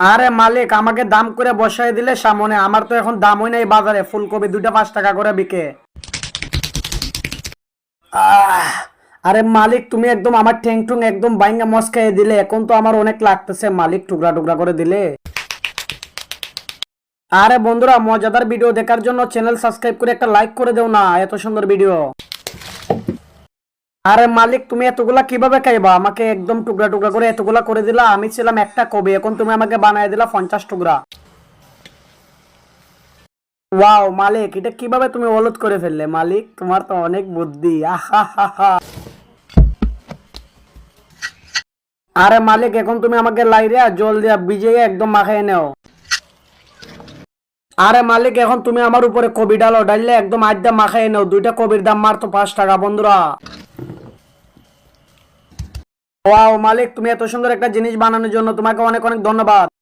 আরে মালিক, আমাকে দাম করে বসাই দিলে সামনে। আমার তো এখন দামই নাই বাজারে। ফুলকপি দুইটা পাঁচ টাকা করে বিকে। আরে মালিক, তুমি একদম আমার ঠেং ঠুং একদম বাইঙ্গা মস্কাই দিলে। এখন তো আমার অনেক লাগতেছে। মালিক, টুকরা টুকরা করে দিলে। আরে বন্ধুরা, মজাদার ভিডিও দেখার জন্য চ্যানেল সাবস্ক্রাইব করে একটা লাইক করে দেও না। এত সুন্দর ভিডিও। আরে মালিক, তুমি এতগুলা কীভাবে খাইবা? আমাকে একদম টুকরা টুকরা করে এতগুলা করে দিলা, আমি ছিলাম একটা কবি, এখন তুমি আমাকে বানায় দিলা পঞ্চাশ টুকরা। ওয়াও, মালিক, এটা কীভাবে তুমি হলুদ করে ফেললে? মালিক, তোমার তো অনেক বুদ্ধি আরে মালিক, এখন তুমি আমাকে লাইরে জল দিয়া ভিজিয়ে একদম মাখাই নেও। আরে মালিক, এখন তুমি আমার উপরে কবি ডালো ডাললে একদম আড্ডা মাখাই নেও, দুইটা কবির দাম মারতো পাঁচ টাকা, বন্ধুরা। ওয়াও মালিক তুমি এত সুন্দর একটা জিনিস বানানোর জন্য তোমাকে অনেক অনেক ধন্যবাদ।